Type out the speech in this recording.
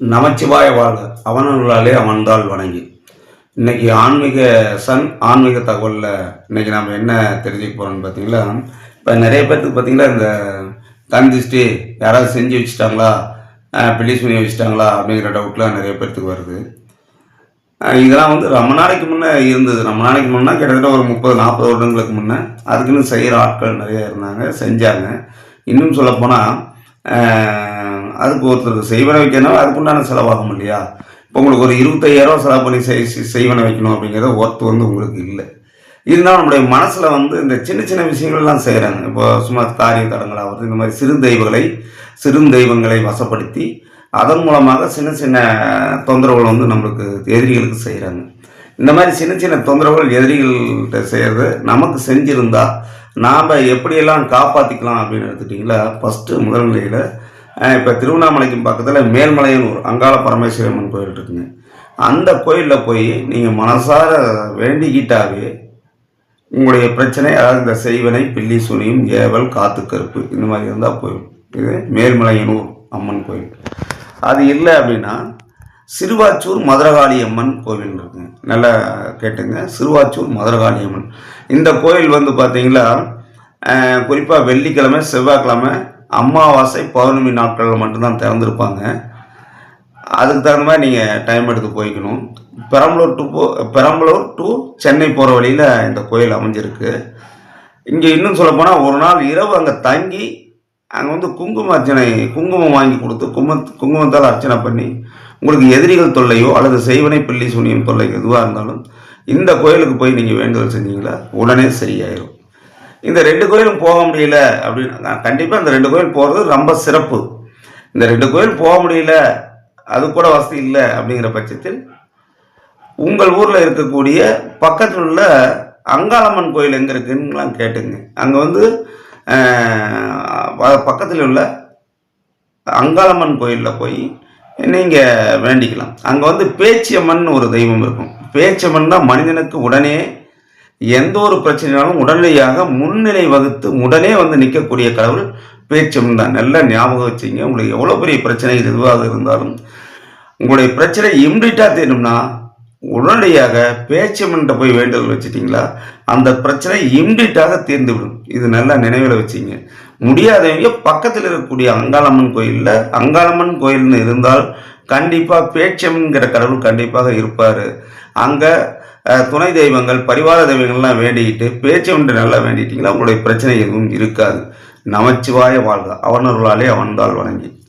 நமச்சிவாய வாழ்க. அவனர்களாலே அவன்தால் வணங்கி. இன்னைக்கு ஆன்மீக சன் ஆன்மீக தகவலில் இன்னைக்கு நம்ம என்ன தெரிஞ்சுக்க போகிறோம்னு பார்த்தீங்களா இப்போ நிறைய பேர்த்துக்கு பார்த்தீங்கன்னா இந்த கண் திருஷ்டி யாராவது செஞ்சு வச்சுட்டாங்களா பிலிஸ் பண்ணி வச்சுட்டாங்களா அப்படிங்கிற டவுட்லாம் நிறைய பேர்த்துக்கு வருது. இதெல்லாம் வந்து ரொம்ப நாளைக்கு முன்னே இருந்தது. ரொம்ப நாளைக்கு முன்னே கிட்டத்தட்ட ஒரு முப்பது நாற்பது வருடங்களுக்கு முன்னே அதுக்குன்னு செய்கிற ஆட்கள் நிறைய இருந்தாங்க செஞ்சாங்க. இன்னும் சொல்லப்போனால் அதுக்கு ஒருத்தருக்கு செய்வனை வைக்கணும் அதுக்குண்டான செலவாகும் இல்லையா? இப்போ உங்களுக்கு ஒரு இருபத்தையாயிரம் செலவு பண்ணி செய் செய்வனை வைக்கணும் அப்படிங்கிறத ஒர்த்து வந்து உங்களுக்கு இல்லை. இருந்தாலும் நம்முடைய மனசில் வந்து இந்த சின்ன சின்ன விஷயங்கள்லாம் செய்கிறாங்க இப்போ சும்மா காரிய தடங்களாகிறது இந்த மாதிரி சிறு தெய்வங்களை சிறு தெய்வங்களை வசப்படுத்தி அதன் மூலமாக சின்ன சின்ன தொந்தரவுகள் வந்து நம்மளுக்கு எதிரிகளுக்கு செய்கிறாங்க இந்த மாதிரி சின்ன சின்ன தொந்தரவுகள் எதிரிகள்கிட்ட செய்கிறது நமக்கு செஞ்சிருந்தா நாம் எப்படியெல்லாம் காப்பாற்றிக்கலாம் அப்படின்னு எடுத்துட்டிங்களா? ஃபஸ்ட்டு முதல் நிலையில் இப்போ திருவண்ணாமலைக்கும் பக்கத்தில் மேல்மலையனூர் அங்காள அங்காள பரமேஸ்வரம்மன் கோயில் இருக்குங்க. அந்த கோயிலில் போய் நீங்கள் மனசார வேண்டிக்கிட்டாவே உங்களுடைய பிரச்சனை அதாவது இந்த செய்வனை பில்லி சுனியும் ஏவல் காத்து கருப்பு இந்த மாதிரி இருந்தால் போயிடும். இது மேல்மலையனூர் அம்மன் கோயில். அது இல்லை அப்படின்னா சிறுவாச்சூர் மதுரகாளி அம்மன் கோவில் இருக்குங்க நல்லா கேட்டுங்க. சிறுவாச்சூர் மதுரகாளி அம்மன் இந்த கோயில் வந்து பார்த்தீங்களா குறிப்பாக வெள்ளிக்கிழமை செவ்வாய்க்கிழமை அமாவாசை பௌர்ணமி நாட்களில் மட்டும்தான் திறந்துருப்பாங்க. அதுக்கு தகுந்த மாதிரி நீங்கள் டைம் எடுத்து போய்க்கணும். பெரம்பலூர் டு போ பெரம்பலூர் டு சென்னை போகிற வழியில் இந்த கோயில் அமைஞ்சிருக்கு. இங்கே இன்னும் சொல்லப்போனால் ஒரு நாள் இரவு அங்கே தங்கி அங்கே வந்து குங்கும அர்ச்சனை குங்குமம் வாங்கி கொடுத்து கும்ப குங்குமத்தால் அர்ச்சனை பண்ணி உங்களுக்கு எதிரிகள் தொல்லையோ அல்லது செய்வனை பிள்ளை சூனியம் தொல்லை எதுவாக இருந்தாலும் இந்த கோயிலுக்கு போய் நீங்கள் வேண்டுதல் செஞ்சீங்களா? உடனே சரியாயிடும் இந்த ரெண்டு கோயிலும் போக முடியல அப்படின்னு கண்டிப்பாக இந்த ரெண்டு கோயில் போகிறது ரொம்ப சிறப்பு. இந்த ரெண்டு கோயில் போக முடியல அது கூட வசதி இல்லை அப்படிங்கிற பட்சத்தில் உங்கள் ஊரில் இருக்கக்கூடிய பக்கத்தில் உள்ள அங்காளம்மன் கோயில் எங்கே இருக்குன்னுலாம் கேட்டுங்க. அங்கே வந்து பக்கத்தில் உள்ள அங்காளம்மன் கோயிலில் போய் நீங்கள் வேண்டிக்கலாம். அங்கே வந்து பேச்சியம்மன் ஒரு தெய்வம் இருக்கும். பேச்சியம்மன் தான் மனிதனுக்கு உடனே எந்த ஒரு பிரச்சனைனாலும் உடனடியாக முன்னிலை வகுத்து உடனே வந்து நிற்கக்கூடிய கடவுள் பேச்சம்மன் தான். நல்லா ஞாபகம் வச்சுங்க. உங்களுக்கு எவ்வளோ பெரிய பிரச்சனை எதுவாக இருந்தாலும் உங்களுடைய பிரச்சனை இம்மிடியட்டாக தீரணும்னா உடனடியாக பேச்சம்மன்ட்ட போய் வேண்டுதல் வச்சுட்டிங்களா? அந்த பிரச்சனை இம்மிடியட்டாக தீர்ந்துவிடும். இது நல்லா நினைவில் வச்சிங்க. முடியாதவங்க பக்கத்தில் இருக்கக்கூடிய அங்காளம்மன் கோயிலில் அங்காளம்மன் கோயில்னு இருந்தால் கண்டிப்பாக பேச்சம்ங்கிற கடவுள் கண்டிப்பாக இருப்பார். அங்கே துணை தெய்வங்கள் பரிவார தெய்வங்கள்லாம் வேண்டிக்கிட்டு பேச்சம்ன்ட்டு நல்லா வேண்டிட்டிங்களா? உங்களுடைய பிரச்சனை எதுவும் இருக்காது. நமச்சிவாய வாழ்க. அவன் அவன்தால் வணங்கி.